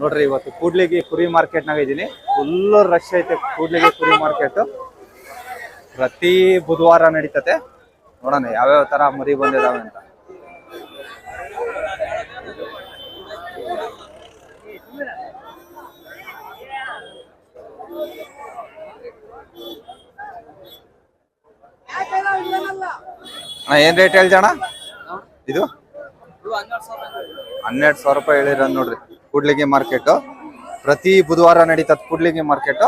ನೋಡ್ರಿ, ಇವತ್ತು ಕೂಡ್ಲಿಗಿ ಕುರಿ ಮಾರ್ಕೆಟ್ನಾಗ ಇದ್ದೀನಿ ಫುಲ್ ರಶ್ ಐತೆ ಕೂಡ್ಲಿಗಿ ಕುರಿ ಮಾರ್ಕೆಟ್ ಪ್ರತಿ ಬುಧವಾರ ನಡೀತತೆ. ನೋಡೋಣ, ಯಾವ್ಯಾವ ತರ ಮರಿ ಬಂದಿದಾವೆ ಅಂತ. ಏನ್ ರೇಟ್ ಹೇಳ್ಜಣ ಇದು? ಹನ್ನೆರಡು ಸಾವಿರ ರೂಪಾಯಿ ಹೇಳಿರ ನೋಡ್ರಿ. ಕೂಡ್ಲಿಗಿ ಮಾರ್ಕೆಟ್ ಪ್ರತಿ ಬುಧವಾರ ನಡೀತದ ಕೂಡ್ಲಿಗಿ ಮಾರ್ಕೆಟ್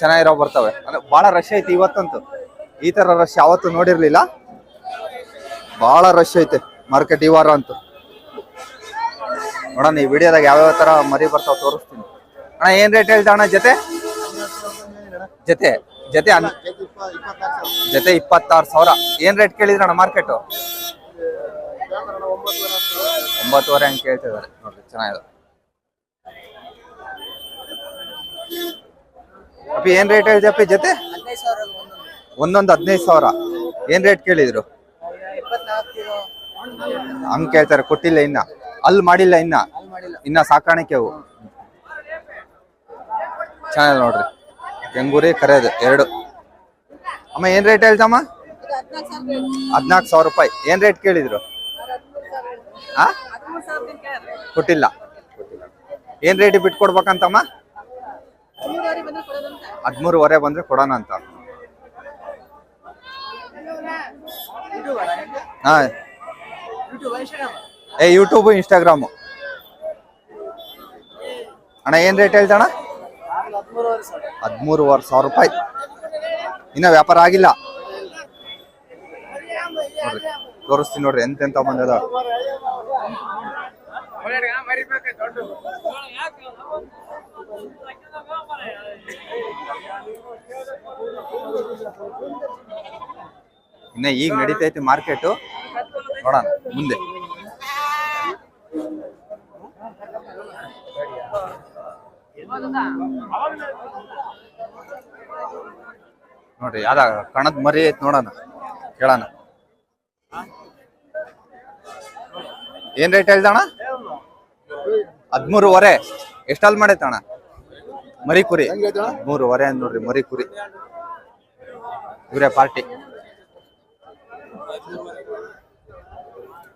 ಚೆನ್ನಾಗಿರೋ ಬರ್ತವೆ. ಅಂದ್ರೆ ಬಹಳ ರಶ್ ಐತಿ ಇವತ್ತಂತೂ. ಈ ತರ ರಶ್ ಯಾವತ್ತೂ ನೋಡಿರ್ಲಿಲ್ಲ. ಬಹಳ ರಶ್ ಐತೆ ಮಾರ್ಕೆಟ್ ಈ ವಾರ ಅಂತೂ. ನೋಡೋಣ, ಈ ವಿಡಿಯೋದಾಗ ಯಾವ್ಯಾವ ತರ ಮರಿ ಬರ್ತಾವ ತೋರಿಸ್ತೀನಿ. ಅಣ್ಣ, ಏನ್ ರೇಟ್ ಹೇಳ್ತಾ ಅಣ್ಣ ಜೊತೆ? ಜೊತೆ ಜೊತೆ ಅಣ್ಣ ಜೊತೆ ಇಪ್ಪತ್ತಾರು ಸಾವಿರ. ಏನ್ ರೇಟ್ ಕೇಳಿದ್ರಣ್ಣ ಮಾರ್ಕೆಟ್ ಒಂಬತ್ತುವರೆ ಹಂಗೆ ಕೇಳ್ತಿದ್ದಾರೆ ನೋಡ್ರಿ, ಚೆನ್ನಾಗಿದೆ. ಅಪ್ಪಿ, ಏನ್ ರೇಟ್ ಹೇಳಿದೆ ಅಪ್ಪಿ ಜೊತೆ? ಒಂದೊಂದು ಹದಿನೈದು ಸಾವಿರ. ಏನ್ ರೇಟ್ ಕೇಳಿದ್ರು? ಹಂಗ್ ಕೇಳ್ತಾರೆ, ಕೊಟ್ಟಿಲ್ಲ ಇನ್ನ. ಅಲ್ಲಿ ಮಾಡಿಲ್ಲ ಇನ್ನ. ಇನ್ನ ಸಾಕಾಣಿಕೆ ಅವು. ಚೆನ್ನಾಗಿದೆ ನೋಡ್ರಿ. ಕೆಂಗೂರಿ, ಕರೆಯೋದು, ಎರಡು. ಅಮ್ಮ, ಏನ್ ರೇಟ್ ಹೇಳ್ತಮ್ಮ ಹದ್ನಾಲ್ಕು ಸಾವಿರ ರೂಪಾಯಿ. ಏನ್ ರೇಟ್ ಕೇಳಿದ್ರು? ಕೊಟ್ಟಿಲ್ಲ. ಏನ್ ರೇಟ್ ಬಿಟ್ಕೊಡ್ಬೇಕಂತಮ್ಮ? ಹದ್ಮೂರುವರೆ ಬಂದ್ರೆ ಕೊಡೋಣ ಅಂತ. ಹಾ. ಏ ಯೂಟ್ಯೂಬ್ ಇನ್ಸ್ಟಾಗ್ರಾಮು ಅಣ್ಣ ಏನ್ ರೇಟ್ ಹೇಳ್ತಣ್ಣ ಹದಿಮೂರುವರೆ ಸಾವಿರ ರೂಪಾಯಿ. ಇನ್ನ ವ್ಯಾಪಾರ ಆಗಿಲ್ಲ. ನೋಡ್ರಿ ತೋರಿಸ್ತೀನಿ ನೋಡ್ರಿ ಎಂತೆಂತ ಬಂದದ. ಇನ್ನ ಈಗ ನಡೀತೈತಿ ಮಾರ್ಕೆಟ್. ನೋಡೋಣ, ಮುಂದೆ. ನೋಡ್ರಿ, ಯಾವ್ದ ಕಣದ್ ಮರಿ ಐತ್ ನೋಡೋಣ, ಕೇಳೋಣ. ಏನ್ ರೇಟ್ ಹೇಳ್ದಣ ಹದ್ಮೂರುವರೆ. ಎಷ್ಟಲ್ಲಿ ಮಾಡೈತಣ್ಣ ಮರಿ ಕುರಿ ಹದ್ಮೂರುವರೆ ಅಂದ್ ನೋಡ್ರಿ ಮರಿ ಕುರಿ ಇವರೇ ಪಾರ್ಟಿ.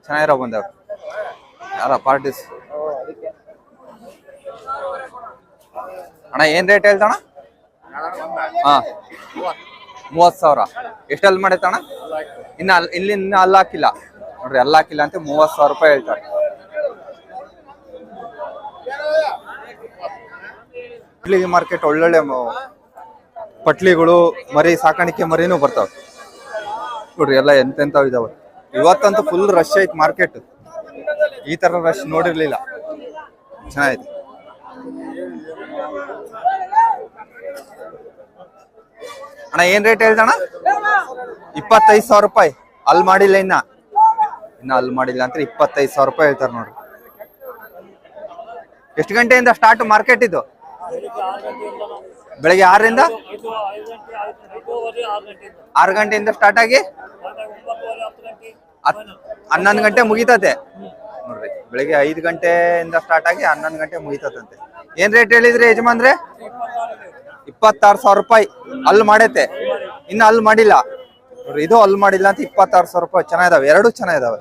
ಚೆನ್ನಾಗಿರೋ ಬಂದವ್ ಯಾರ ಪಾರ್ಟೀಸ್. ಅಣ್ಣ ಏನ್ ರೇಟ್ ಹೇಳ್ತಣ್ಣ ಹಾ. ಮೂವತ್ ಸಾವಿರ. ಎಷ್ಟಲ್ಲಿ ಮಾಡೈತಣ್ಣ ಇನ್ನ ಇಲ್ಲಿ ಇನ್ನ ಅಲ್ಲ ಹಾಕಿಲ್ಲ. ನೋಡ್ರಿ ಅಲ್ಲ ಹಾಕಿಲ್ಲ ಅಂತ ಮೂವತ್ ಸಾವಿರ ರೂಪಾಯಿ ಹೇಳ್ತಾರೆ. ಪಟ್ಲಿಗೆ ಮಾರ್ಕೆಟ್ ಒಳ್ಳೊಳ್ಳೆ ಪಟ್ಲಿಗಳು, ಮರಿ, ಸಾಕಾಣಿಕೆ ಮರಿನೂ ಬರ್ತಾವ. ನೋಡ್ರಿ, ಎಲ್ಲ ಎಂತೆಂತ ಇದಾವೆ. ಇವತ್ತಂತೂ ಫುಲ್ ರಶ್ ಐತೆ ಮಾರ್ಕೆಟ್. ಈ ತರ ರಶ್ ನೋಡಿರ್ಲಿಲ್ಲ. ಚೆನ್ನಾಗಿದೆ. ಅಣ್ಣ, ಏನ್ ರೇಟ್ ಹೇಳ್ದಣ್ಣ? ಇಪ್ಪತ್ತೈದು ಸಾವಿರ ರೂಪಾಯಿ. ಅಲ್ಲಿ ಮಾಡಿಲ್ಲ ಇನ್ನ. ಇನ್ನ ಅಲ್ಲಿ ಮಾಡಿಲ್ಲ ಅಂತ ಇಪ್ಪತ್ತೈದು ಸಾವಿರ ರೂಪಾಯಿ ಹೇಳ್ತಾರೆ ನೋಡ್ರಿ. ಎಷ್ಟು ಗಂಟೆಯಿಂದ ಸ್ಟಾರ್ಟ್ ಮಾರ್ಕೆಟ್ ಇದು? ಬೆಳಿಗ್ಗೆ ಆರರಿಂದ? ಆರು ಗಂಟೆಯಿಂದ ಸ್ಟಾರ್ಟ್ ಆಗಿ? ಹನ್ನೊಂದು ಗಂಟೆ ಮುಗಿತತೆ. ನೋಡ್ರಿ, ಬೆಳಿಗ್ಗೆ ಐದು ಗಂಟೆಯಿಂದ ಸ್ಟಾರ್ಟ್ ಆಗಿ ಹನ್ನೊಂದು ಗಂಟೆ ಮುಗಿತತಂತೆ. ಏನ್ ರೇಟ್ ಹೇಳಿದ್ರಿ ಯಜಮಾನ್ರೆ? ಇಪ್ಪತ್ತಾರು ಸಾವಿರ ರೂಪಾಯಿ. ಅಲ್ಲಿ ಮಾಡೈತೆ. ಇನ್ನು ಅಲ್ಲಿ ಮಾಡಿಲ್ಲ. ನೋಡ್ರಿ, ಇದು ಅಲ್ಲಿ ಮಾಡಿಲ್ಲ ಅಂತ ಇಪ್ಪತ್ತಾರು ಸಾವಿರ ರೂಪಾಯಿ ಚೆನ್ನಾಗಿದಾವೆ. ಎರಡು ಚೆನ್ನಾಗಿದಾವೆ.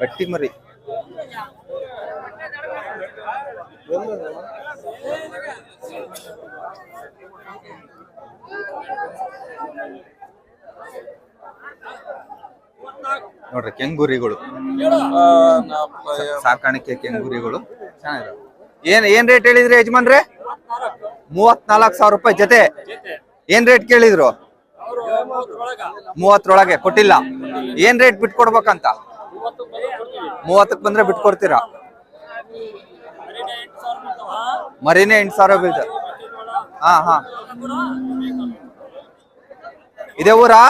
ಗಟ್ಟಿ ಮರಿ. ನೋಡ್ರಿ ಕೆಂಗುರಿಗಳು. ಸಾಕಾಣಿಕೆ ಕೆಂಗುರಿಗಳು. ಏನ್ ಏನ್ ರೇಟ್ ಹೇಳಿದ್ರಿ ಯಜಮಾನ್ರೆ? ಮೂವತ್ನಾಲ್ಕು ಸಾವಿರ ರೂಪಾಯಿ ಜೊತೆ. ಏನ್ ರೇಟ್ ಕೇಳಿದ್ರು? ಮೂವತ್ತರೊಳಗೆ. ಕೊಟ್ಟಿಲ್ಲ. ಏನ್ ರೇಟ್ ಬಿಟ್ಕೊಡ್ಬೇಕಂತ? ಮೂವತ್ತಕ್ಕೆ ಬಂದ್ರೆ ಬಿಟ್ಕೊಡ್ತೀರಾ? ಮರಿನೇ ಎಂಟು ಸಾವಿರ ಬೀಳ್ತ ಹಾ ಹಾ. ಇದೇ ಊರಾ?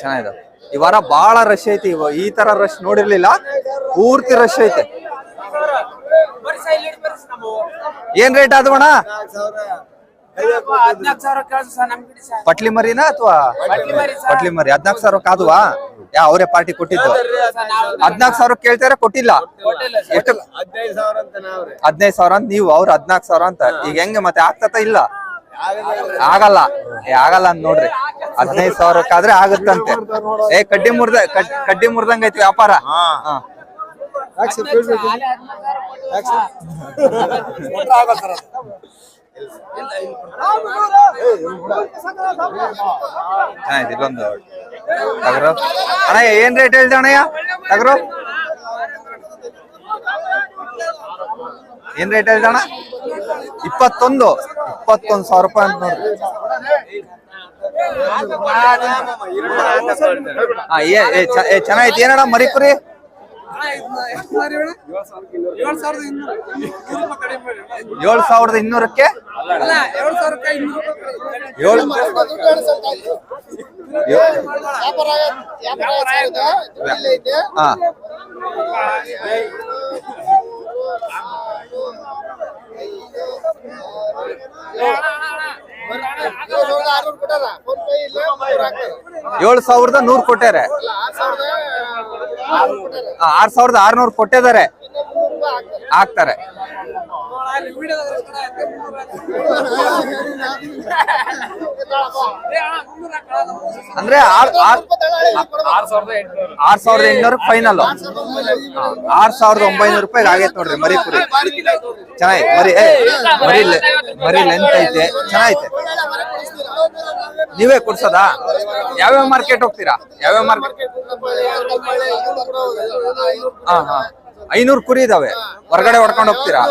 ಚೆನ್ನಾಗಿದೆ. ಈ ವಾರ ಬಹಳ ರಶ್ ಐತಿ. ಈ ತರ ರಶ್ ನೋಡಿರ್ಲಿಲ್ಲ. ಪೂರ್ತಿ ರಶ್ ಐತೆ. ಏನ್ ರೇಟ್ ಅದು ಅಣ್ಣ? ಪಟ್ಲಿ ಮರಿನಾ ಅಥವಾ. ಪಟ್ಲಿ ಮರಿ? ಹದ್ನಾಕ್ ಸಾವಿರ ಕಾದುವಾ? ಯಾ, ಅವರೇ ಪಾರ್ಟಿ ಕೊಟ್ಟಿದ್ದು. ಹದ್ನಾಕ್ ಸಾವಿರ ಕೇಳ್ತಾರೆ ಕೊಟ್ಟಿಲ್ಲ. ಎಷ್ಟು? ಹದಿನೈದು ಸಾವಿರ ಅಂತ ನೀವು, ಅವ್ರು ಹದ್ನಾಕ್ ಸಾವಿರ ಅಂತ. ಈಗ ಹೆಂಗೆ ಮತ್ತೆ ಆಗ್ತತ ಇಲ್ಲ? ಆಗಲ್ಲ. ಏ ಆಗಲ್ಲ ಅಂತ ನೋಡ್ರಿ. ಹದಿನೈದು ಸಾವಿರಕ್ಕಾದ್ರೆ ಆಗುತ್ತಂತೆ. ಏ ಕಡ್ಡಿ ಮುರ್ದ ಕಡ್- ಕಡ್ಡಿ ಮುರ್ದಂಗ ಐತಿ ವ್ಯಾಪಾರ? ಹಾ. ಚೆನ್ನಾಗಿದೆ ಇಲ್ಲೊಂದು ಟಗರು ಅಣ್ಣ ಏನ್ ರೇಟ್ ಹೇಳ್ದೆ ಅಣ್ಣಯ್ಯ ತಗರು? ಏನ್ ರೇಟ್ ಹೇಳ್ದೆ ಅಣ್ಣ? ಇಪ್ಪತ್ತೊಂದು. ಇಪ್ಪತ್ತೊಂದು ಸಾವಿರ ರೂಪಾಯಿ ಅಂತ ನೋಡ್ರಿ. ಹಾ ಏ ಚೆನ್ನಾಗೈತಿ. ಏನಣ್ಣ ಮರಿಪುರಿ ಏಳು ಸಾವಿರದ ಇನ್ನೂರಕ್ಕೆ? ಹಾ. ಏಳು ಸಾವಿರದ ನೂರ್ ಕೊಟ್ಟಾರೆ. ಆರ್ ಸಾವಿರದ ಆರ್ನೂರ್ ಕೊಟ್ಟಿದ್ದಾರೆ. ಹಾಕ್ತಾರೆ ಅಂದ್ರೆ ಆರ್ ಸಾವಿರದ ಎಂಟ್ನೂರು. ಫೈನಲ್ ಆರ್ ಸಾವಿರದ ಒಂಬೈನೂರು ರೂಪಾಯಿ ಆಗೈತೆ ನೋಡ್ರಿ ಮರಿ ಕುರಿ ಚೆನ್ನಾಗಿ ಮರಿ ಮರಿ ಮರಿ ಲೆಂತ್ ಐತೆ ಚೆನ್ನಾಗೈತೆ. ನೀವೇ ಕೊಡ್ಸೋದಾ? ಯಾವ್ಯಾವ ಮಾರ್ಕೆಟ್ ಹೋಗ್ತೀರಾ? ಯಾವ್ಯಾವ ಮಾರ್ಕೆಟ್ ಹಾ ಹಾ. ಐನೂರು ಕುರಿ ಇದಾವೆ. ಹೊರಗಡೆ ಹೊಡ್ಕೊಂಡು ಹೋಗ್ತೀರಾ?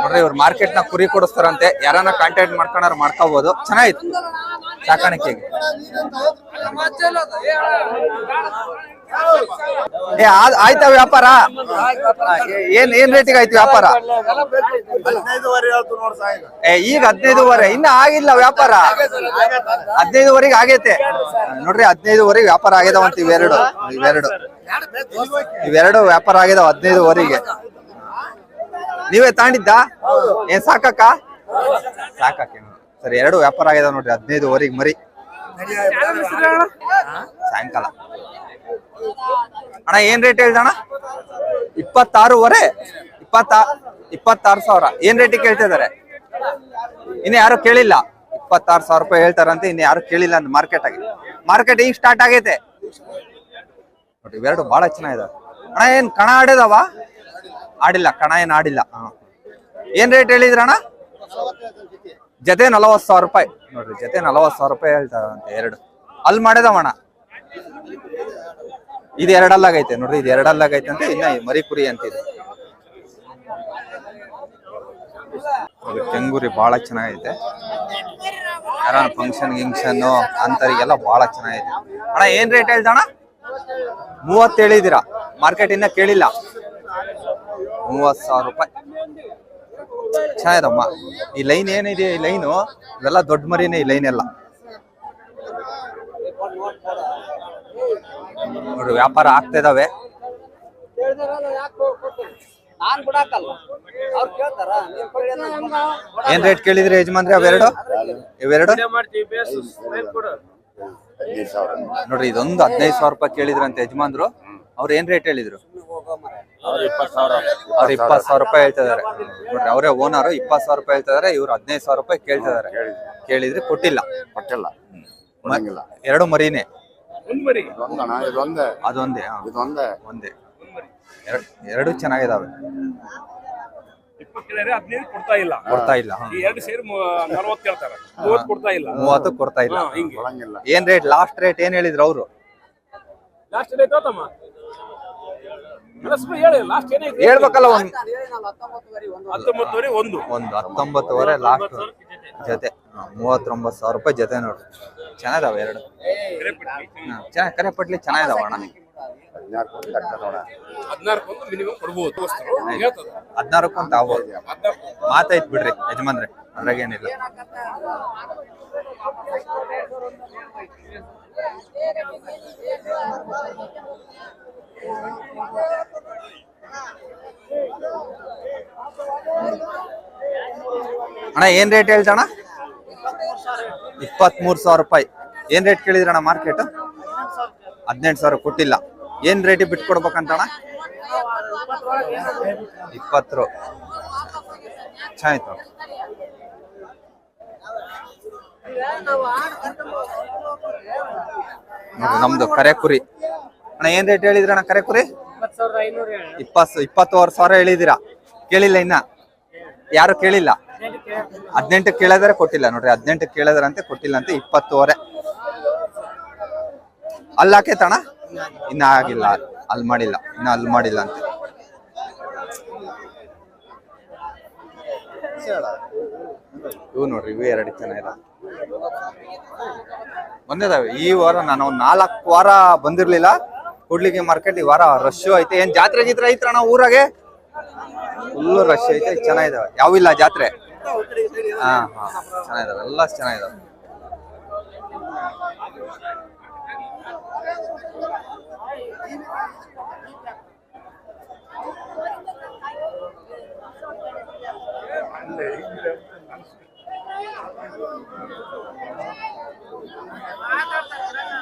ನೋಡ್ರಿ, ಇವ್ರು ಮಾರ್ಕೆಟ್ನ ಕುರಿ ಕೊಡಿಸ್ತಾರಂತೆ. ಯಾರನ್ನ ಕಾಂಟ್ಯಾಕ್ಟ್ ಮಾಡ್ಕೊಂಡ್ರೆ ಮಾಡ್ಕೋಬಹುದು ಚೆನ್ನಾಗಿತ್ತು. ಸಾಕಾಣಿಕೆಗೆ. ಏ ವ್ಯಾಪಾರ? ಏನ್ ಏನ್ ರೇಟಿಗೆ ಆಯ್ತು ವ್ಯಾಪಾರ? ಏ, ಈಗ ಹದಿನೈದುವರೆ. ಇನ್ನ ಆಗಿಲ್ಲ ವ್ಯಾಪಾರ. ಹದಿನೈದುವರೆಗೆ ಆಗೈತೆ. ನೋಡ್ರಿ, ಹದಿನೈದುವರೆಗೆ ವ್ಯಾಪಾರ ಆಗಿದಾವಂತ ಇವೆರಡು. ಇವೆರಡು. ಇವೆರಡು ವ್ಯಾಪಾರ ಆಗಿದಾವ ಹದಿನೈದುವರೆಗೆ. ನೀವೇ ತಾಂಡಿದ್ದ ಏನ್ ಸಾಕಕ್ಕ? ಸಾಕಕ್ಕ ಸರಿ, ಎರಡು ವ್ಯಾಪಾರ ಆಗಿದಾವ ನೋಡ್ರಿ, ಹದಿನೈದುವರೆಗೆ ಮರಿ. ಸಾಯಂಕಾಲ. ಅಣ್ಣ, ಏನ್ ರೇಟ್ ಹೇಳ್ದ ಅಣ್ಣ? ಇಪ್ಪತ್ತಾರೂವರೆ? ಇಪ್ಪತ್ತ ಇಪ್ಪತ್ತಾರು ಸಾವಿರ. ಏನ್ ರೇಟಿಗೆ ಕೇಳ್ತಾ ಇದಾರೆ ಇನ್ನು ಯಾರು ಕೇಳಿಲ್ಲ. ಇಪ್ಪತ್ತಾರು ಸಾವಿರ ರೂಪಾಯಿ ಹೇಳ್ತಾರಂತೆ, ಇನ್ನು ಯಾರು ಕೇಳಿಲ್ಲ ಅಂತ ಮಾರ್ಕೆಟ್ ಆಗಿ. ಮಾರ್ಕೆಟ್ ಈಗ ಸ್ಟಾರ್ಟ್ ಆಗೈತೆ. ನೋಡಿ, ಇವೆರಡು ಬಹಳ ಚೆನ್ನಾಗಿದಾವೆ ಅಣ್ಣ, ಏನ್ ಕಣ ಆಡಿದವ? ಆಡಿಲ್ಲ, ಕಣ ಏನ್ ಆಡಿಲ್ಲ. ಏನ್ ರೇಟ್ ಹೇಳಿದ್ರಣ್ಣ ಜೊತೆ ನಲವತ್ತು ಸಾವಿರ ರೂಪಾಯಿ. ನೋಡ್ರಿ, ಜೊತೆ ನಲವತ್ತು ಸಾವಿರ ರೂಪಾಯಿ ಹೇಳ್ತಾರಂತೆ, ಎರಡು. ಅಲ್ಲಿ ಮಾಡಿದವಣ್ಣ ಇದು ಎರಡಲ್ಲಾಗೈತೆ ನೋಡ್ರಿ, ಇದು ಎರಡಲ್ಲಾಗೈತೆ ಅಂತ ಇನ್ನ ಮರಿ ಕುರಿ ಅಂತಿದೆ. ತೆಂಗುರಿ ಬಹಳ ಚೆನ್ನಾಗೈತೆ. ಯಾರ ಫಂಕ್ಷನ್ ಗಿಂಕ್ಷನ್, ಅಂತರಿಗೆಲ್ಲ ಬಹಳ ಚೆನ್ನಾಗೈತೆ. ಅಣ್ಣ, ಏನ್ ರೇಟ್ ಹೇಳ್ದಣ್ಣ ಮೂವತ್ತು ಹೇಳಿದಿರಾ ಮಾರ್ಕೆಟ್ ಇನ್ನ ಕೇಳಿಲ್ಲ. ಮೂವತ್ ಸಾವಿರ ರೂಪಾಯಿ. ಚೆನ್ನಾಗಿದಮ್ಮ ಈ ಲೈನ್ ಏನಿದೆ, ಈ ಲೈನು ಇವೆಲ್ಲ ದೊಡ್ಡ ಮರಿನೇ ಈ ಲೈನ್ ಎಲ್ಲ. ನೋಡ್ರಿ ವ್ಯಾಪಾರ ಆಗ್ತಾ ಇದಾವೆ. ಏನ್ ರೇಟ್ ಕೇಳಿದ್ರಿ ಯಜಮಾನ್ರಿ ಅವೆರಡು? ಇವೆರಡು? ನೋಡ್ರಿ ಇದೊಂದು ಹದಿನೈದು ಸಾವಿರ ರೂಪಾಯಿ ಕೇಳಿದ್ರಂತೆ ಯಜಮಾನ್ರು. ಅವ್ರ ಏನ್ ರೇಟ್ ಹೇಳಿದ್ರು? ಅವ್ರ ಇಪ್ಪತ್ ಸಾವಿರ. ರೂಪಾಯಿ ಹೇಳ್ತಾ ಇದಾರೆ. ನೋಡ್ರಿ ಅವರೇ ಓನರ್ ಇಪ್ಪತ್ ಸಾವಿರ ರೂಪಾಯಿ ಹೇಳ್ತಿದಾರೆ ಇವ್ರು ಹದಿನೈದು ಸಾವಿರ ರೂಪಾಯಿ ಕೇಳ್ತಿದಾರೆ ಕೇಳಿದ್ರೆ. ಕೊಟ್ಟಿಲ್ಲ. ಕೊಟ್ಟಿಲ್ಲ. ಎರಡು ಕೊಡಂಗಿಲ್ಲ ಇದೊಂದೇ. ಅದೊಂದೇ ಹಾ. ಇದೊಂದೇ. ಒಂದೇ. ಎರಡು ಎರಡು ಚೆನ್ನಾಗಿದಾವೆ. ಕೇಳಿದ್ರೆ ಹದಿನೈದು ಕೊಡ್ತಾ ಇಲ್ಲ. ಕೊಡ್ತಾ ಇಲ್ಲ ಹಾ. ಈ ಎರಡು ಸೇರಿ ನಲ್ವತ್ತು ಕೇಳ್ತಾರೆ ಮೂವತ್ತು ಕೊಡ್ತಾ ಇಲ್ಲ. ಮೂವತ್ತು ಕೊಡ್ತಾ ಇಲ್ಲ. ಹಾ, ಹಿಂಗೆ. ಕೊಡಂಗಿಲ್ಲ. ಏನ್ ರೇಟ್ ಲಾಸ್ಟ್ ರೇಟ್ ಏನ್ ಹೇಳಿದ್ರು ಅವರು? ಲಾಸ್ಟ್ ತಮ್ಮ? ಹೇಳಿ. ಹೇಳ್ಬೇಕಲ್ಲ ಒಂದ್ ಹತ್ತೊಂಬತ್ತುವರೆ ಒಂದು ಒಂದು. ಹತ್ತೊಂಬತ್ತುವರೆ ಲಾಸ್ಟ್ ಜೊತೆ. ಹಾ, ಮೂವತ್ತೊಂಬತ್ತು ಸಾವಿರ ರೂಪಾಯಿ ಜೊತೆ ನೋಡ್ರಿ ಚೆನ್ನಾಗಿದಾವೆ ಎರಡು. ಚೆನ್ನಾಗಿ ಕರೆಪಟ್ಲಿ ಚೆನ್ನಾಗಿದಾವ ನೋಡ ಮಿನಿಮಮ್ ಕೊಡ್ಬೋದು. ಆಗ್ಬೋದು. ಮಾತಾಯ್ತು ಬಿಡ್ರಿ ಯಜಮಾನ್ರೆ ಅದ್ರಾಗೇನಿಲ್ಲ ಅಣ್ಣ ಏನ್ ರೇಟ್ ಹೇಳ್ತಣ್ಣ? ಇಪ್ಪತ್ಮೂರು ಸಾವಿರ ರೂಪಾಯಿ. ಏನ್ ರೇಟ್ ಕೇಳಿದ್ರಣ್ಣ ಮಾರ್ಕೆಟ್ ಹದಿನೆಂಟು ಸಾವಿರ ಕೊಟ್ಟಿಲ್ಲ. ಏನ್ ರೇಟ್ ಬಿಟ್ಕೊಡ್ಬೇಕಂತಣ್ಣ ಇಪ್ಪತ್ತು ಚೆನ್ನಾಯ್ತು ನಮ್ದು ಕರೆ ಕುರಿ ಅಣ್ಣ, ಏನ್ ರೇಟ್ ಹೇಳಿದ್ರಿ ಅಣ್ಣ ಕರೆ ಕುರಿ ಇಪ್ಪತ್ತು, ಇಪ್ಪತ್ತುವರೆ ಸಾವಿರ ಹೇಳಿದಿರಾ ಕೇಳಿಲ್ಲ ಇನ್ನ. ಯಾರು ಕೇಳಿಲ್ಲ? ಹದಿನೆಂಟು ಕೇಳಿದ್ರೆ ಕೊಟ್ಟಿಲ್ಲ. ನೋಡ್ರಿ, ಹದಿನೆಂಟು ಕೇಳಿದ್ರಂತೆ, ಕೊಟ್ಟಿಲ್ಲ ಅಂತೆ ಇಪ್ಪತ್ತುವರೆ. ಅಲ್ಲಾಕೆ ಹಾಕೈತಣ್ಣ ಇನ್ನ ಆಗಿಲ್ಲ. ಅಲ್ಲಿ ಮಾಡಿಲ್ಲ. ಇನ್ನ ಅಲ್ಲಿ ಮಾಡಿಲ್ಲ ಅಂತ. ಇವು ನೋಡ್ರಿ, ಇವು ಎರಡು ಒಂದೇ ಬಂದಿದಾವೆ. ಈ ವಾರ ನಾನು ನಾಲ್ಕು ವಾರ ಬಂದಿರ್ಲಿಲ್ಲ. ಕೂಡ್ಲಿಗೆ ಮಾರ್ಕೆಟ್ ಈ ವಾರ ರಶ್ ಐತೆ. ಏನ್ ಜಾತ್ರೆ ಗಿತ್ರೆ ಐತ್ರ ನಾವು ಊರಾಗೆ? ಫುಲ್ ರಶ್ ಐತೆ. ಚೆನ್ನಾಗಿದಾವೆ. ಯಾವಿಲ್ಲ ಜಾತ್ರೆ? ಹಾ ಹಾ. ಚೆನ್ನಾಗಿದಾವೆ. ಎಲ್ಲ ಚೆನ್ನಾಗಿದಾವೆ.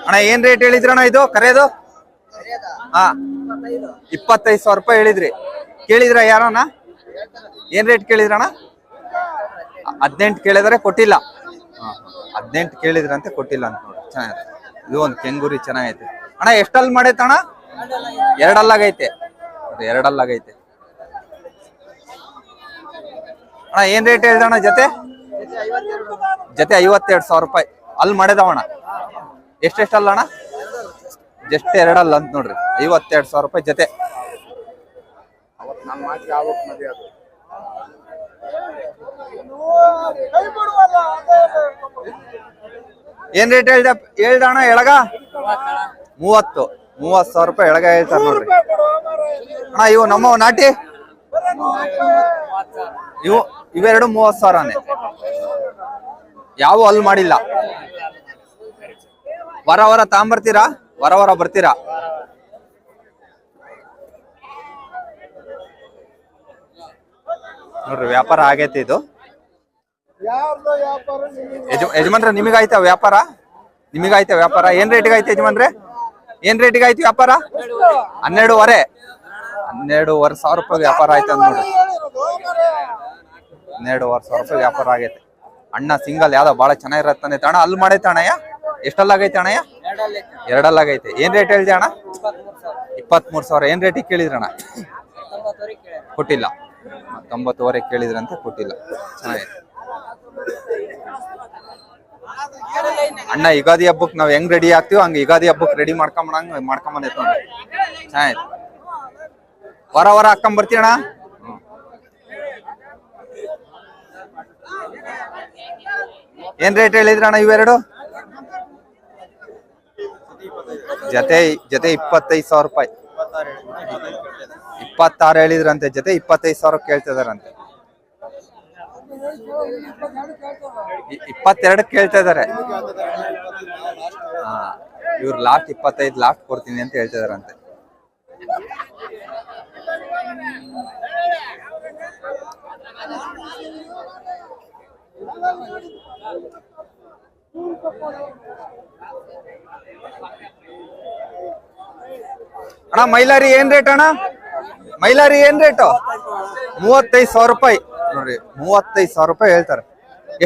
ಅಣ್ಣ, ಏನ್ ರೇಟ್ ಹೇಳಿದ್ರಣ್ಣ ಇದು? ಕರೆಯೋದು? ಹಾ. ಇಪ್ಪತ್ತೈದು ಸಾವಿರ ರೂಪಾಯಿ ಹೇಳಿದ್ರಿ. ಕೇಳಿದ್ರ ಯಾರಣ್ಣ ಏನ್ ರೇಟ್ ಕೇಳಿದ್ರಣ್ಣ ಹದಿನೆಂಟು ಕೇಳಿದ್ರೆ ಕೊಟ್ಟಿಲ್ಲ. ಹದಿನೆಂಟು ಕೇಳಿದ್ರಂತೆ, ಕೊಟ್ಟಿಲ್ಲ ಅಂತ ನೋಡಿ. ಚೆನ್ನಾಗಿದೆ. ಇದು ಒಂದು ಕೆಂಗುರಿ ಚೆನ್ನಾಗೈತೆ. ಅಣ್ಣ ಎಷ್ಟಲ್ಲಿ ಮಾಡೈತೆ ಅಣ್ಣ ಎರಡಲ್ಲಾಗೈತೆ. ಅದು ಎರಡಲ್ಲಾಗೈತೆ. ಅಣ್ಣ ಏನ್ ರೇಟ್ ಹೇಳ್ದಣ್ಣ ಜೊತೆ? ಜೊತೆ ಐವತ್ತೆರಡು ಸಾವಿರ ರೂಪಾಯಿ. ಅಲ್ಲಿ ಮಾಡಿದವಣ್ಣ. ಎಷ್ಟೆಷ್ಟಲ್ಲ ಅಣ್ಣ ಜಸ್ಟ್ ಎರಡಲ್ಲ ಅಂತ ನೋಡ್ರಿ. ಐವತ್ತೆರಡು ಸಾವಿರ ರೂಪಾಯಿ ಜೊತೆ. ಏನ್ ರೇಟ್ ಹೇಳ್ದ? ಹೇಳ್ದ ಅಣ್ಣ, ಎಳಗ? ಮೂವತ್ತು. ಮೂವತ್ತು ಸಾವಿರ ರೂಪಾಯಿ ಎಳಗ ಹೇಳ್ತಾರ ನೋಡ್ರಿ. ಅಣ್ಣ, ಇವು ನಮ್ಮ ನಾಟಿ? ಇವು ಇವೆರಡು ಮೂವತ್ತು ಸಾವಿರನೇ. ಯಾವ ಅಲ್ಲಿ ಮಾಡಿಲ್ಲ. ವರ ವರ ತಾಂಬರ್ತೀರಾ? ವರ ವರ ಬರ್ತೀರಾ? ನೋಡ್ರಿ, ವ್ಯಾಪಾರ ಆಗೈತಿ ಇದು. ಯಜಮಾನ್ರೆ, ನಿಮಗಾಯ್ತ ವ್ಯಾಪಾರ? ನಿಮಗಾಯ್ತ ವ್ಯಾಪಾರ? ಏನ್ ರೇಟಿಗೆ ಆಯ್ತು ಯಜಮಾನ್ರೆ? ಏನ್ ರೇಟಿಗೆ ಆಯ್ತು ವ್ಯಾಪಾರ? ಹನ್ನೆರಡುವರೆ. ಹನ್ನೆರಡುವರೆ ಸಾವಿರ ರೂಪಾಯಿ ವ್ಯಾಪಾರ ಆಯ್ತು ನೋಡ್ರಿ ಹನ್ನೆರಡುವರೆ ಸಾವಿರ ರೂಪಾಯಿ ವ್ಯಾಪಾರ ಆಗೈತೆ. ಅಣ್ಣ ಸಿಂಗಲ್ ಯಾವ್ದೋ ಬಾಳ ಚೆನ್ನಾಗಿರತ್ತೆ ಅಣ್ಣ, ಅಲ್ಲಿ ಮಾಡೈತೆ ಅಣ್ಣಯ್ಯ? ಎಷ್ಟಲ್ಲಾಗೈತೆ ಅಣ್ಣಯ್ಯ? ಎರಡಲ್ಲಾಗೈತೆ. ಏನ್ ರೇಟ್ ಹೇಳಿದೆ ಅಣ್ಣ? ಇಪ್ಪತ್ಮೂರು ಸಾವಿರ. ಏನ್ ರೇಟಿಗೆ ಕೇಳಿದ್ರಣ್ಣ? ಕೊಟ್ಟಿಲ್ಲ. ತೊಂಬತ್ತುವರೆ ಕೇಳಿದ್ರಂತೆ, ಕೊಟ್ಟಿಲ್ಲ. ಚೆನ್ನಾಗೈತೆ. ಅಣ್ಣ, ಯುಗಾದಿ ಹಬ್ಬಕ್ಕೆ ನಾವ್ ಹೆಂಗ್ ರೆಡಿ ಆಗ್ತೀವಿ ಹಂಗ ಯುಗಾದಿ ಹಬ್ಬಕ್ ರೆಡಿ ಮಾಡ್ಕೊಂಬಣ್ಣ ಮಾಡ್ಕೊಂಬಂದೈತೆ ನೋಡಿ ಆಯ್ತು. ವಾರ ವಾರ ಹಾಕೊಂಬರ್ತೀಯ ಅಣ್ಣ. ಏನ್ ರೇಟ್ ಹೇಳಿದ್ರಣ್ಣ ಇವೆರಡು? ಜೊತೆ ಜೊತೆ ಇಪ್ಪತ್ತೈದು ಸಾವಿರ ರೂಪಾಯಿ. ಇಪ್ಪತ್ತಾರು ಹೇಳಿದ್ರಂತೆ, ಜೊತೆ ಇಪ್ಪತ್ತೈದು ಸಾವಿರ ಕೇಳ್ತಿದಾರಂತೆ. ಇಪ್ಪತ್ತೆರಡು ಕೇಳ್ತಾ ಇದಾರೆ ಹಾ, ಇವ್ರು ಲಾಸ್ಟ್ ಇಪ್ಪತ್ತೈದು ಲಾಸ್ಟ್ ಕೊಡ್ತೀನಿ ಅಂತ ಹೇಳ್ತಾ ಇದಾರಂತೆ ಅಣ್ಣ, ಮೈಲಾರಿ ಏನ್ ರೇಟ್ ಅಣ್ಣ? ಮೈಲಾರಿ ಏನ್ ರೇಟು ಮೂವತ್ತೈದು ಸಾವಿರ ರೂಪಾಯಿ. ನೋಡ್ರಿ ಮೂವತ್ತೈದು ಸಾವಿರ ರೂಪಾಯಿ ಹೇಳ್ತಾರೆ.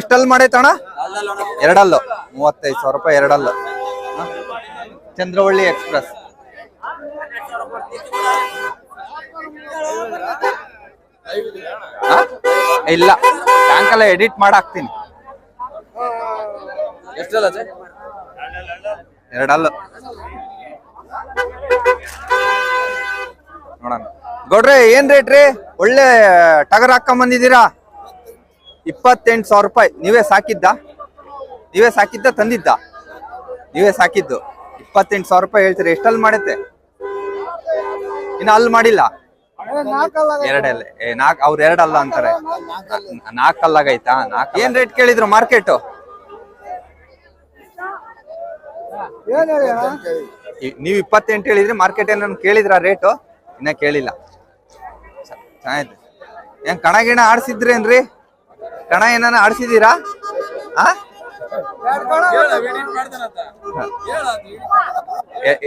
ಎಷ್ಟಲ್ಲಿ ಮಾಡೈತೆ ಅಣ್ಣ? ಎರಡಲ್ಲು. ಮೂವತ್ತೈದು ಸಾವಿರ ರೂಪಾಯಿ ಎರಡಲ್ಲು. ಚಂದ್ರವಳ್ಳಿ ಎಕ್ಸ್ಪ್ರೆಸ್? ಇಲ್ಲ. ಬ್ಯಾಂಕಲ್ಲ ಎಡಿಟ್ ಮಾಡಿ ಹಾಕ್ತೀನಿ. ಎರಡಲ್ಲ. ನೋಡೋಣ. ಗೌಡ್ರೆ, ಏನ್ ರೇಟ್ ರೀ? ಒಳ್ಳೆ, ಟಗರ್ ಹಾಕೊಂಡ್ ಬಂದಿದ್ದೀರಾ? ಇಪ್ಪತ್ತೆಂಟು ಸಾವಿರ ರೂಪಾಯಿ. ನೀವೇ ಸಾಕಿದ್ದ? ನೀವೇ ಸಾಕಿದ್ದ, ತಂದಿದ್ದ? ನೀವೇ ಸಾಕಿದ್ದು. ಇಪ್ಪತ್ತೆಂಟು ಸಾವಿರ ರೂಪಾಯಿ ಹೇಳ್ತೀರಿ, ಎಷ್ಟಲ್ಲಿ ಮಾಡುತ್ತೆ? ಇನ್ನು ಅಲ್ಲಿ ಮಾಡಿಲ್ಲ? ಎರಡಲ್ಲ. ಏ, ನಾಕ್, ಅವ್ರ ಎರಡಲ್ಲ ಅಂತಾರೆ. ನಾಲ್ಕಲ್ಲಾಗೈತಾ ನಾಲ್ಕು ಏನ್ ರೇಟ್ ಕೇಳಿದ್ರು ಮಾರ್ಕೆಟ್ ನೀವು ಇಪ್ಪತ್ತೆಂಟು ಹೇಳಿದ್ರಿ ಮಾರ್ಕೆಟ್ ಏನಾದ್ರು ಕೇಳಿದ್ರ ರೇಟು ಇನ್ನ ಕೇಳಿಲ್ಲ. ಚೆನ್ನಾಗಿದೆ ಏನ್ ಕಣ ಗಿಣ ಆಡ್ಸಿದ್ರೇನ್ರಿ? ಕಣ ಏನಾನ ಆಡ್ಸಿದೀರಾ?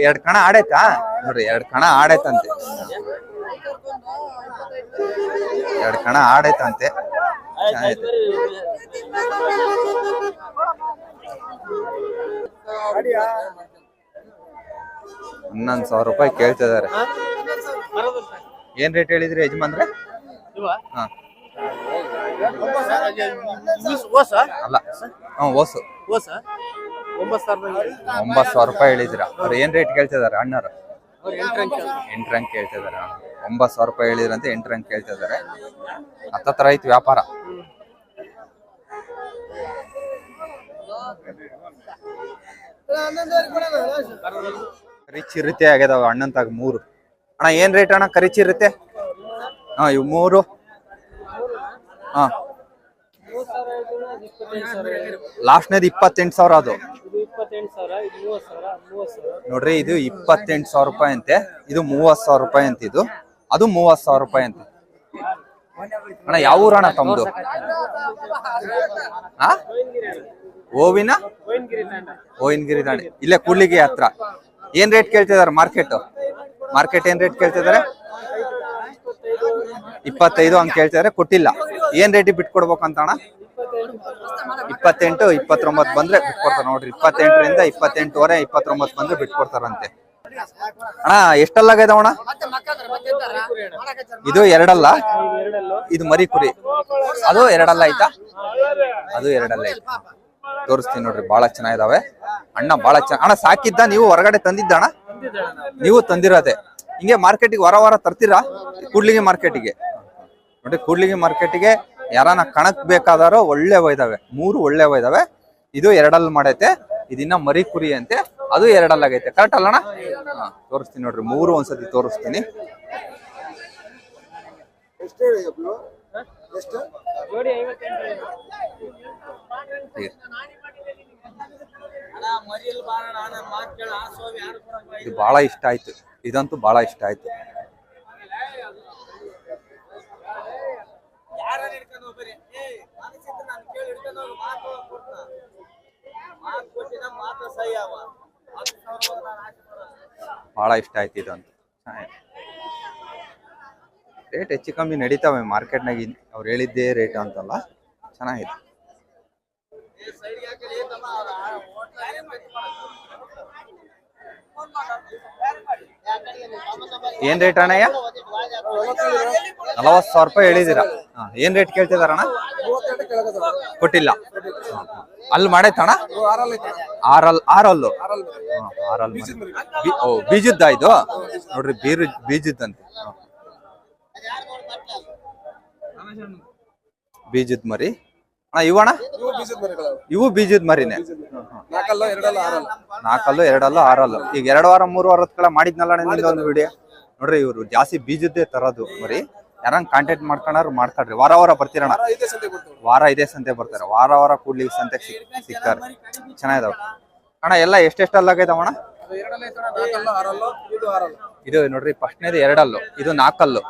ಎರಡ್ ಕಣ ಆಡೈತಾ? ನೋಡ್ರಿ, ಎರಡ್ ಕಣ ಆಡೈತಂತೆ. ಎರಡ್ ಕಣ ಆಡೈತಂತೆ. ಹನ್ನೊಂದು ಸಾವಿರ ರೂಪಾಯಿ ಕೇಳ್ತಿದಾರೆ ಏನ್ ರೇಟ್ ಹೇಳಿದ್ರಿ ಯಜಮಾನ್ರೆ? ಹಾ. ಅಲ್ಲ ಓಸು ಒಂಬತ್ತು ಸಾವಿರ ರೂಪಾಯಿ ಹೇಳಿದ್ರ. ಅವ್ರು ಏನ್ ರೇಟ್ ಕೇಳ್ತಿದಾರೆ ಅಣ್ಣರು ಎಂಟು ರಂಗ್ ಕೇಳ್ತಿದಾರೆ ಒಂಬತ್ತು ಸಾವಿರ ರೂಪಾಯಿ ಹೇಳಿದ್ರಂತೆ ಎಂಟು ರಂಗ್ ಕೇಳ್ತಿದಾರೆ ಹತ್ತತ್ರ ಐತಿ ವ್ಯಾಪಾರ. ರಿಚ್ ರೀತಿ ಆಗ್ಯದಾವ ಅಣ್ಣಂತಾಗ ಮೂರು. ಅಣ್ಣ ಏನ್ ರೇಟ್ ಅಣ್ಣ? ಕರಿ ಚಿರತೆ ಹಾ ಇವು ಮೂರು. ಹಾ. ಲಾಸ್ಟ್ನೇದು ಇಪ್ಪತ್ತೆಂಟು ಸಾವಿರ ಅದು. ನೋಡ್ರಿ ಇದು ಇಪ್ಪತ್ತೆಂಟು ಸಾವಿರ ರೂಪಾಯಿ ಅಂತೆ. ಇದು ಮೂವತ್ ಸಾವಿರ ರೂಪಾಯಿ ಅಂತ ಇದು. ಅದು ಮೂವತ್ ಸಾವಿರ ರೂಪಾಯಿ ಅಂತೆ. ಅಣ್ಣ ಯಾವ ಊರಣ್ಣ ತಮ್ದು? ಹಾ ಓವಿನ? ಓವಿನಗಿರಿ ದಾಂಡಿ ಇಲ್ಲೇ ಕೂಡ್ಲಿಗೆ ಹತ್ರ. ಏನ್ ರೇಟ್ ಕೇಳ್ತಿದಾರೆ ಮಾರ್ಕೆಟ್? ಮಾರ್ಕೆಟ್ ಏನ್ ರೇಟ್ ಕೇಳ್ತಿದಾರೆ ಇಪ್ಪತ್ತೈದು ಅಂತ ಕೇಳ್ತಿದಾರೆ ಕೊಟ್ಟಿಲ್ಲ. ಏನ್ ರೇಟ್ ಬಿಟ್ಕೊಡ್ಬೇಕು ಅಂತ ಅಣ್ಣ ಇಪ್ಪತ್ತೆಂಟು, ಇಪ್ಪತ್ತೊಂಬತ್ತು ಬಂದ್ರೆ ಬಿಟ್ಕೊಡ್ತಾರೆ ನೋಡ್ರಿ. ಇಪ್ಪತ್ತೆಂಟರಿಂದ ಇಪ್ಪತ್ತೆಂಟುವರೆ, ಇಪ್ಪತ್ತೊಂಬತ್ತು ಬಂದ್ರೆ ಬಿಟ್ಕೊಡ್ತಾರಂತೆ. ಅಣ್ಣ, ಎಷ್ಟಲ್ಲ ಅಣ್ಣ? ಇದು ಎರಡಲ್ಲ. ಇದು ಮರಿ ಕುರಿ. ಅದು ಎರಡಲ್ಲ ಆಯ್ತಾ? ಅದು ಎರಡಲ್ಲ ಐತಾ ತೋರಿಸ್ತೀನಿ ನೋಡ್ರಿ ಬಹಳ ಚೆನ್ನಾಗಿದಾವೆ. ಅಣ್ಣ ಬಹಳ ಚೆನ್ನ, ಅಣ್ಣ ಸಾಕಿದ್ದ, ನೀವು ಹೊರಗಡೆ ತಂದಿದ್ದ ಅಣ್ಣ? ನೀವು ತಂದಿರೋದೆ. ಹಿಂಗೆ ಮಾರ್ಕೆಟ್ಗೆ ವಾರ ವಾರ ತರ್ತೀರಾ? ಕೂಡ್ಲಿಗೆ ಮಾರ್ಕೆಟಿಗೆ. ನೋಡಿ, ಕೂಡ್ಲಿಗೆ ಮಾರ್ಕೆಟಿಗೆ ಯಾರನ್ನ ಕಣಕ್ ಬೇಕಾದಾರೋ ಒಳ್ಳೆ ಇದಾವೆ ಮೂರು ಒಳ್ಳೆ ಇದಾವೆ ಇದು ಎರಡಲ್ಲಿ ಮಾಡೈತೆ. ಇದನ್ನ ಮರಿ ಕುರಿ ಅಂತೆ. ಅದು ಎರಡಲ್ಲಾಗೈತೆ ಕರೆಕ್ಟ್ ಅಲ್ಲಣ್ಣ ತೋರಿಸ್ತೀನಿ ನೋಡ್ರಿ. ಮೂರು ಒಂದ್ಸತಿ ತೋರಿಸ್ತೀನಿ. ಈಗ. ಇದು. ಬಹಳ ಇಷ್ಟ ಆಯ್ತು. ಇದಂತೂ ಬಹಳ ಇಷ್ಟ ಆಯ್ತು. ಬಹಳ ಇಷ್ಟ ಆಯ್ತು ಇದಂತೂ. ರೇಟ್ ಹೆಚ್ಚು ಕಮ್ಮಿ ನಡೀತಾವೆ ಮಾರ್ಕೆಟ್ನಾಗ ಅವ್ರು ಹೇಳಿದ್ದೇ ರೇಟ್ ಅಂತಲ್ಲ. ಚೆನ್ನಾಗಿದೆ. ಏನ್ ರೇಟ್ ಅಣ್ಣಯ್ಯ? ನಲವತ್ತು ಸಾವಿರ ರೂಪಾಯಿ ಹೇಳಿದಿರ ಏನ್ ರೇಟ್ ಕೇಳ್ತಿದಾರಣ್ಣ? ಕೊಟ್ಟಿಲ್ಲ. ಅಲ್ಲಿ ಮಾಡೈತಣ ಆರಲ್ ಆರಲ್ಲು? ಆರಲ್ ಬೀಜದ್ದ ಇದು? ನೋಡ್ರಿ, ಬೀರು ಬೀಜದ್ದಂತೆ. ಬೀಜದ್ ಮರಿ. ಅಣ್ಣ ಇವಣ್ಣ ಇವು ಬೀಜದ ಮರಿನೇ. ನಾಲ್ಕಲ್ಲ ಎರಡಲ್ಲ ಆರಲ್ಲ. ಈಗ ಎರಡು ವಾರ ಮೂರು ವಾರದ ಕೆಳ ಮಾಡಿದ್ನಲ್ಲ ಒಂದು ವಿಡಿಯೋ ನೋಡ್ರಿ ಇವ್ರು ಜಾಸ್ತಿ ಬೀಜದ್ದೇ ತರೋದು ಮರಿ. ಯಾರಂಗ್ ಕಾಂಟ್ಯಾಕ್ಟ್ ಮಾಡ್ಕೊಂಡ್ರು ಮಾಡ್ಕೊಳ್ರಿ ವಾರ ವಾರ ಬರ್ತೀರಣ್ಣ. ಕೊಡ್ತೀವಿ ವಾರ ಇದೇ ಸಂತೆ ಬರ್ತಾರೆ. ವಾರ ವಾರ ಕೂಡ್ಲಿಕ್ಕೆ ಸಂತೆ ಸಿಗ್ತಾರೆ ಚೆನ್ನಾಗಿದಾವ. ಅಣ್ಣ ಎಲ್ಲ ಎಷ್ಟೆಷ್ಟಲ್ಲ ಇದು ನೋಡ್ರಿ ಫಸ್ಟ್ನೇದು ಎರಡಲ್ಲು. ಇದು ನಾಲ್ಕಲ್ಲು.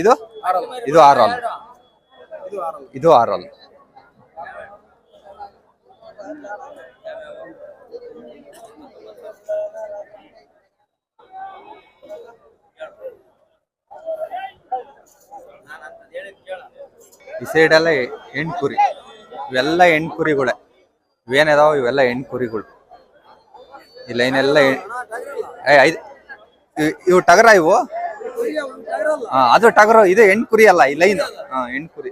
ಇದು? ಇದು ಆರಲ್ ಇದು ಆರಲ್ ಈ ಸೈಡ್ ಎಲ್ಲ ಹೆಣ್ ಕುರಿ. ಇವೆಲ್ಲ ಹೆಣ್ ಕುರಿಗಳೇ. ಇವೇನಿದಾವ ಇವೆಲ್ಲ ಹೆಣ್ ಕುರಿಗಳು. ಈ ಲೈನ್ ಎಲ್ಲ ಐದು ಇವ್- ಟಗರ ಇವು? ಅದು ಟಗರು, ಇದು ಹೆಣ್ ಕುರಿ ಅಲ್ಲ, ಈ ಲೈನ್. ಹಾ ಕುರಿ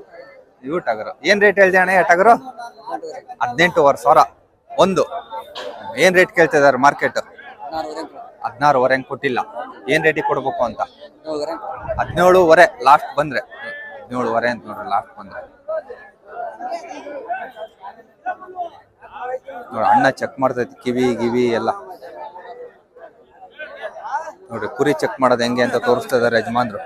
ಇವು ಟಗರು. ಏನ್ ರೇಟ್ ಹೇಳ್ದೆ ಅಣ್ಣ ಟಗರು? ಹದಿನೆಂಟುವರೆ ಸಾವಿರ. ಒಂದು. ಏನ್ ರೇಟ್ ಕೇಳ್ತಿದಾರೆ ಮಾರ್ಕೆಟ್ ಹದಿನಾರುವರೆ ಹೆಂಗ್ ಕೊಟ್ಟಿಲ್ಲ. ಏನ್ ರೇಟಿಗೆ ಕೊಡ್ಬೇಕು ಅಂತ? ಹದಿನೇಳುವರೆ ಲಾಸ್ಟ್ ಬಂದ್ರೆ. ಹದಿನೇಳುವರೆ ಅಂತ ನೋಡ್ರಿ ಲಾಸ್ಟ್ ಬಂದ್ರೆ. ನೋಡ್ರಿ ಅಣ್ಣ ಚೆಕ್ ಮಾಡ್ತೈತಿ ಕಿವಿ, ಗಿವಿ ಎಲ್ಲ. ನೋಡ್ರಿ ಕುರಿ ಚೆಕ್ ಮಾಡೋದು ಹೆಂಗೆ ಅಂತ ತೋರಿಸ್ತಾ ಇದಾರೆ ಯಜಮಾನ್ರು.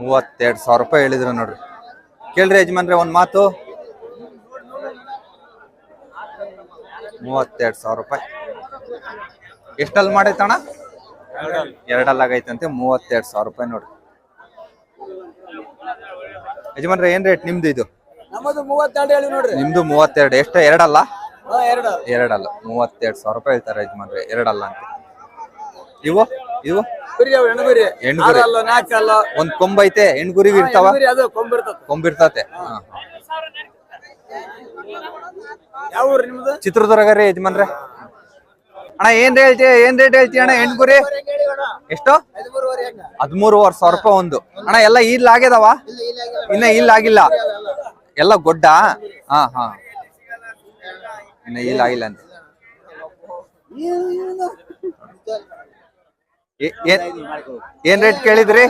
ಮೂವತ್ತೆರಡು ಸಾವಿರ ರೂಪಾಯಿ ಹೇಳಿದ್ರು ನೋಡ್ರಿ. ಕೇಳ್ರಿ ಯಜಮಾನ್ರೆ ಒಂದ್ ಮಾತು. ಮೂವತ್ತೆರಡು ಸಾವಿರ ರೂಪಾಯಿ. ಎಷ್ಟಲ್ಲಿ ಮಾಡೈತಣ್ಣ ಎರಡಲ್ಲಾಗೈತಂತೆ ಮೂವತ್ತೆರಡು ಸಾವಿರ ರೂಪಾಯಿ ನೋಡ್ರಿ. ಯಜಮಾನ್ರೆ ಏನ್ ರೇಟ್ ನಿಮ್ದು ಇದು? ನಮ್ಮದು ಮೂವತ್ತೆರಡು ಹೇಳಿ ನೋಡ್ರಿ. ನಿಮ್ದು ಮೂವತ್ತೆರಡು ಎಷ್ಟು ಎರಡಲ್ಲ? ಹಾ ಎರಡು. ಎರಡಲ್ಲ ಮೂವತ್ತೆರಡು ಸಾವಿರ ರೂಪಾಯಿ ಹೇಳ್ತಾರೆ ಯಜಮಾನ್ರೆ ಎರಡಲ್ಲ ಅಂತ. ಇವು? ಇವು? ಕುರಿ ಅವು ಹೆಣ್ಗುರಿ ಹೆಣ್ಗುರಿ. ಆರಲ್ಲ ನಾಲ್ಕಲ್ಲ ಒಂದ್ ಕೊಂಬೈತೆ ಗುರಿ ಇರ್ತಾವ? ಹೆಣ್ಗುರಿ ಅದು ಕೊಂಬಿರ್ತದ ಕೊಂಬಿರ್ತತೆ ಹಾ. ಯಾವ ಊರು ನಿಮ್ದು? ಚಿತ್ರದುರ್ಗ ರೀ ಯಜಮಾನ್ರೆ. ಅಣ್ಣ, ಏನ್ ರೇಟ್ ಏನ್ ರೇಟ್ ಹೇಳ್ತೀಯ ಅಣ್ಣ? ಹೆಣ್ಗುರಿ ಎಷ್ಟು? ಹದಿಮೂರುವರೆ ಸಾವಿರ ರೂಪಾಯಿ ಒಂದು. ಅಣ್ಣ, ಎಲ್ಲ ಇಲ್ಲ ಆಗ್ಯದವ? ಇನ್ನ ಇಲ್ಲ ಆಗಿಲ್ಲ. ಎಲ್ಲ ಗೊಡ್ಡ? ಹಾ ಹಾ. ಇನ್ನ ಇಲ್ಲ ಆಗಿಲ್ಲ ಅಂತ. ಏನ್ ರೇಟ್ ಕೇಳಿದ್ರಿ?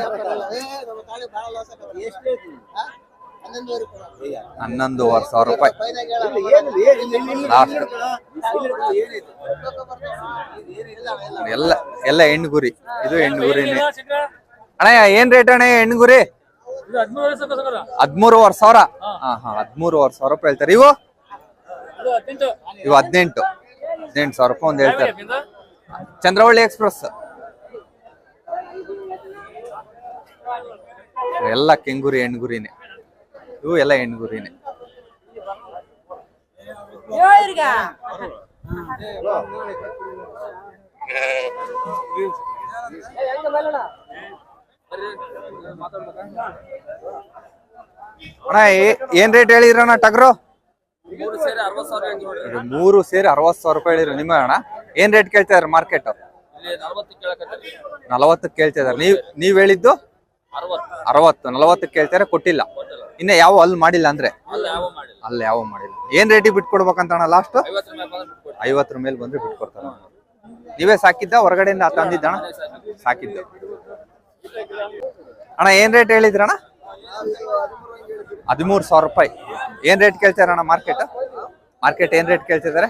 ಹನ್ನೊಂದುವರೆ ಸಾವಿರ ರೂಪಾಯಿ. ಲಾಸ್ಟ್ ಎಲ್ಲ ಎಲ್ಲ ಹೆಣ್ಗುರಿ ಇದು ಹೆಣ್ಗುರಿನೇ ಅಣ್ಣ, ಏನ್ ರೇಟ್ ಅಣ್ಣ ಹೆಣ್ಗುರಿ ಗುರಿ? ಹದಿಮೂರು ವರ್ಷ ತಗೋರ ಹದ್ಮೂರುವರೆ ಸಾವಿರ. ಹಾ ಹಾ ಹದ್ಮೂರುವರೆ ಸಾವಿರ ರೂಪಾಯಿ ಹೇಳ್ತಾರೆ. ಇವು? ಇವು ಹದಿನೆಂಟು. ಹದಿನೆಂಟು ಸಾವಿರ ರೂಪಾಯಿ ಒಂದು ಹೇಳ್ತಾರೆ. ಚಂದ್ರವಳ್ಳಿ ಎಕ್ಸ್ಪ್ರೆಸ್. ಎಲ್ಲ ಕೆಂಗುರಿ ಹೆಣ್ಗುರಿನೇ ಇವು ಎಲ್ಲ ಹೆಣ್ಗುರಿನೇ ಅಣ್ಣ ಏ- ಏನ್ ರೇಟ್ ಹೇಳಿದ್ರಣ್ಣ ಟಗ್ರು? ಮೂರು ಸೇರಿ ಅರವತ್ತು ಸಾವಿರ ರೂಪಾಯಿ ಹೇಳಿದ್ರು ನಿಮ್ಮ ಅಣ್ಣ. ಏನ್ ರೇಟ್ ಕೇಳ್ತಾ ಇದಾರೆ ಮಾರ್ಕೆಟ್ ನಲವತ್ತು ಕೇಳ್ತಾ ಇದಾರೆ. ನೀವ್ ನೀವ್ ಹೇಳಿದ್ದು? ಅರವತ್ತು ನಲವತ್ತಕ್ಕೆ ಕೇಳ್ತಾರೆ ಕೊಟ್ಟಿಲ್ಲ. ಇನ್ನ ಯಾವ ಅಲ್ಲಿ ಮಾಡಿಲ್ಲ ಅಂದ್ರೆ? ಅಲ್ಲ ಯಾವ ಮಾಡಿಲ್ಲ. ಏನ್ ರೇಟಿಗೆ ಬಿಟ್ಕೊಡ್ಬೇಕಂತಣ ಲಾಸ್ಟ್ ಐವತ್ತರ ಮೇಲೆ ಬಂದ್ರೆ ಬಿಟ್ಕೊಡ್ತಾರ ನೀವೇ ಸಾಕಿದ್ದ, ಹೊರಗಡೆಯಿಂದ ತಂದಿದ್ದಣ್ಣ? ಸಾಕಿದ್ದ. ಅಣ್ಣ, ಏನ್ ರೇಟ್ ಹೇಳಿದ್ರಣ ಹದಿಮೂರು ಸಾವಿರ ರೂಪಾಯಿ. ಏನ್ ರೇಟ್ ಕೇಳ್ತಾರ ಅಣ್ಣ ಮಾರ್ಕೆಟ್ ಮಾರ್ಕೆಟ್ ಏನ್ ರೇಟ್ ಕೇಳ್ತಿದಾರೆ?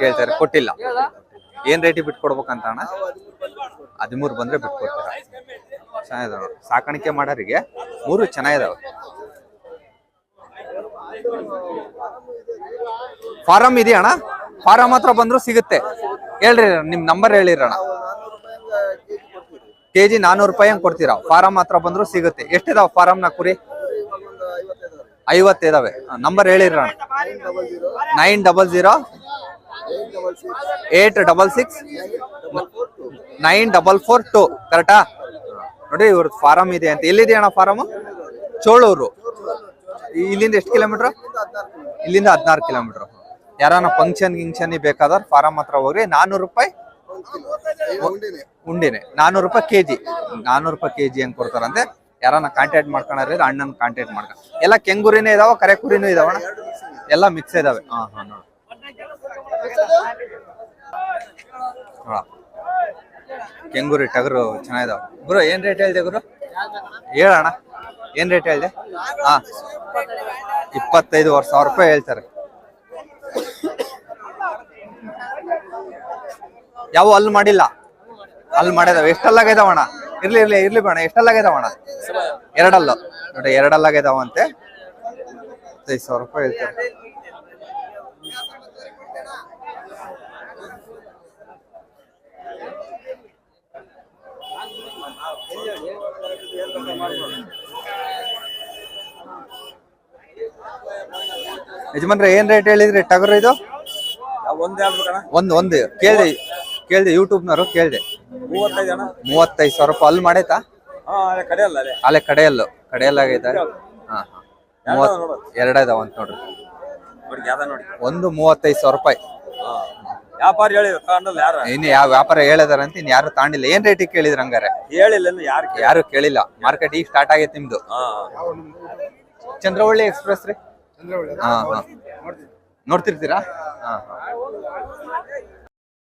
ಕೇಳ್ತಾರೆ, ಕೊಟ್ಟಿಲ್ಲ. ಏನ್ ರೇಟಿಗೆ ಬಿಟ್ಕೊಡ್ಬೇಕಂತ ಅಣ್ಣ? ಹದಿಮೂರು ಬಂದ್ರೆ ಬಿಟ್ಕೊಡ್ತಾರ. ಚೆನ್ನಾಗಿದಾವ. ಸಾಕಾಣಿಕೆ ಮಾಡೋರಿಗೆ ಮೂರು ಚೆನ್ನಾಗಿದಾವೆ. ಫಾರಂ ಇದೆಯಣ್ಣ ಫಾರಂ ಹತ್ರ ಬಂದ್ರು ಸಿಗುತ್ತೆ. ಹೇಳ್ರಿ, ನಿಮ್ ನಂಬರ್ ಹೇಳಿರಣ್ಣ ಕೆಜಿ ನಾನೂರು ರೂಪಾಯಿ ಹಂಗೆ ಕೊಡ್ತೀರಾ? ಫಾರಂ ಹತ್ರ ಬಂದ್ರು ಸಿಗುತ್ತೆ. ಎಷ್ಟಿದಾವ ಫಾರಂ ಕುರಿ? ಐವತ್ತಿದಾವೆ. Number ಹೇಳಿರಣ್ಣ nine double zero eight double six, nine double four two. ಕರೆಕ್ಟಾ? ನೋಡಿ ಇವ್ರದ್ದು ಫಾರಂ ಇದೆ ಅಂತ. ಎಲ್ಲಿದೆ ಅಣ್ಣ ಫಾರಂ? ಚೋಳೂರು. ಇಲ್ಲಿಂದ ಎಷ್ಟು ಕಿಲೋಮೀಟರ್? ಇಲ್ಲಿಂದ ಹದಿನಾರು ಕಿಲೋಮೀಟರ್. ಯಾರನ್ನ ಫಂಕ್ಷನ್, ಗಿಂಕ್ಷನ್ ಬೇಕಾದ್ರೆ ಫಾರಂ ಹತ್ರ ಹೋಗ್ರಿ. ನಾನ್ನೂರು ರೂಪಾಯಿ ಉಂಡಿನೆ. ನಾನ್ನೂರು ರೂಪಾಯಿ ಕೆಜಿ. ನಾನೂರು ರೂಪಾಯಿ ಕೆಜಿ ಹೆಂಗ್ ಕೊಡ್ತಾರಂತೆ. ಯಾರನ್ನ ಕಾಂಟ್ಯಾಕ್ಟ್ ಮಾಡ್ಕೊಂಡ್ರೆ ಅಣ್ಣನ ಕಾಂಟ್ಯಾಕ್ಟ್ ಮಾಡ್ಕೊಂಡು ಎಲ್ಲ ಕೆಂಗುರಿನೇ ಇದಾವ, ಕರೆಕುರಿನೂ ಇದಾವಣ್ಣ ಇದಾವಣ ಎಲ್ಲ ಮಿಕ್ಸ್ ಇದಾವೆ. ಹಾ ಹಾ. ಕೆಂಗುರಿ ಟಗರು ಚೆನ್ನಾಗಿದಾವ. ಗುರು, ಏನ್ ರೇಟ್ ಹೇಳ್ದೆ ಗುರು? ಹೇಳಣ್ಣ. ಏನ್ ರೇಟ್ ಹೇಳ್ದೆ? ಹಾ. ಇಪ್ಪತ್ತೈದು ವರ್ಷ, ಸಾವಿರ ರೂಪಾಯಿ ಹೇಳ್ತಾರೆ. ಯಾವ ಅಲ್ಲಿ ಮಾಡಿಲ್ಲ? ಅಲ್ಲಿ ಮಾಡಿದಾವ. ಅಣ್ಣ? ಇರ್ಲಿ ಇರ್ಲಿ ಇರ್ಲಿ ಬೇಡ ಎಷ್ಟಲ್ಲಾಗಿದಾವಣ ಎರಡಲ್ಲ. ನೋಡಿ ಎರಡಲ್ಲಾಗೈದಾವಂತೆ ಹತ್ತೈದು ಸಾವಿರ ರೂಪಾಯಿ ಹೇಳ್ತಾರೆ. ಯಜಮಾನ್ರೆ ಏನ್ ರೇಟ್ ಹೇಳಿದ್ರಿ? ಟಗರು ಇದು? ಒಂದ್ ಒಂದ್ ಒಂದು. ಕೇಳ್ದೆ ಯೂಟ್ಯೂಬ್ ಯೂಟ್ಯೂಬ್ನವರು ಕೇಳ್ದೆ. ಮೂವತ್ತೈದು ಸಾವಿರ ರೂಪಾಯಿ. ಅಲ್ಲಿ ಮಾಡೈತಾ? ಅಲ್ಲ ಕಡೆಯಲ್ಲ ಕಡೆಯಲ್ಲಾಗೈತೆ ಹಾ ಹಾ. ಮೂವತ್ ಅಂತ ನೋಡ್ರಿ. ಒಂದು ಮೂವತ್ತೈದು ಸಾವಿರ ರೂಪಾಯಿ. ಹಾ. ವ್ಯಾಪಾರ ಹೇಳಿದ್ರು ಯಾರು? ಇನ್ನು ಯಾವ ವ್ಯಾಪಾರ ಹೇಳಿದಾರಂತ ಇನ್ ಯಾರು ತಾಂಡಿಲ್ಲ ಏನ್ ರೇಟ್ ಕೇಳಿದ್ರ ಹಂಗಾರೆ? ಹೇಳಿಲ್ಲ ಇನ್ನು ಯಾರು ಯಾರು ಕೇಳಿಲ್ಲ. ಮಾರ್ಕೆಟ್ ಈಗ ಸ್ಟಾರ್ಟ್ ಆಗೈತೆ ನಿಮ್ದು. ಹಾ ಚಂದ್ರವಳ್ಳಿ ಎಕ್ಸ್ಪ್ರೆಸ್ ರೀ? ಹಾ ಹಾ. ನೋಡ್ತಿರ್ತೀರಾ? ಹಾ.